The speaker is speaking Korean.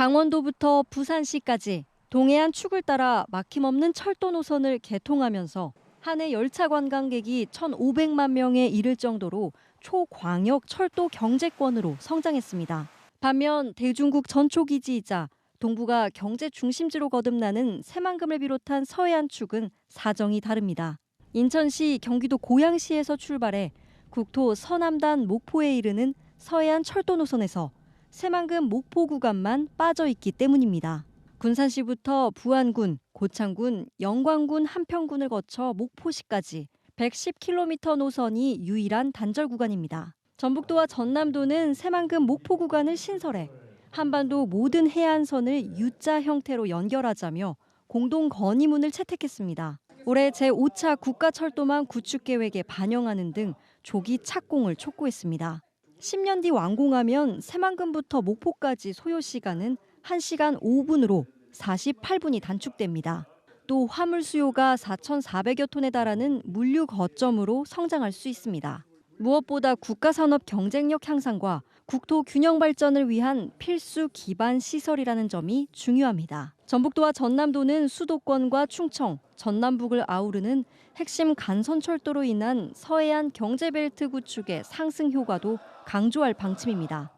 강원도부터 부산시까지 동해안 축을 따라 막힘없는 철도 노선을 개통하면서 한 해 열차 관광객이 1,500만 명에 이를 정도로 초광역 철도 경제권으로 성장했습니다. 반면 대중국 전초기지이자 동부가 경제 중심지로 거듭나는 새만금을 비롯한 서해안 축은 사정이 다릅니다. 인천시, 경기도 고양시에서 출발해 국토 서남단 목포에 이르는 서해안 철도 노선에서 새만금 목포 구간만 빠져 있기 때문입니다. 군산시부터 부안군, 고창군, 영광군, 한평군을 거쳐 목포시까지 110km 노선이 유일한 단절 구간입니다. 전북도와 전남도는 새만금 목포 구간을 신설해 한반도 모든 해안선을 U자 형태로 연결하자며 공동 건의문을 채택했습니다. 올해 제5차 국가철도망 구축 계획에 반영하는 등 조기 착공을 촉구했습니다. 10년 뒤 완공하면 새만금부터 목포까지 소요 시간은 1시간 5분으로 48분이 단축됩니다. 또 화물 수요가 4,400여 톤에 달하는 물류 거점으로 성장할 수 있습니다. 무엇보다 국가 산업 경쟁력 향상과 국토 균형 발전을 위한 필수 기반 시설이라는 점이 중요합니다. 전북도와 전남도는 수도권과 충청, 전남북을 아우르는 핵심 간선철도로 인한 서해안 경제벨트 구축의 상승 효과도 강조할 방침입니다.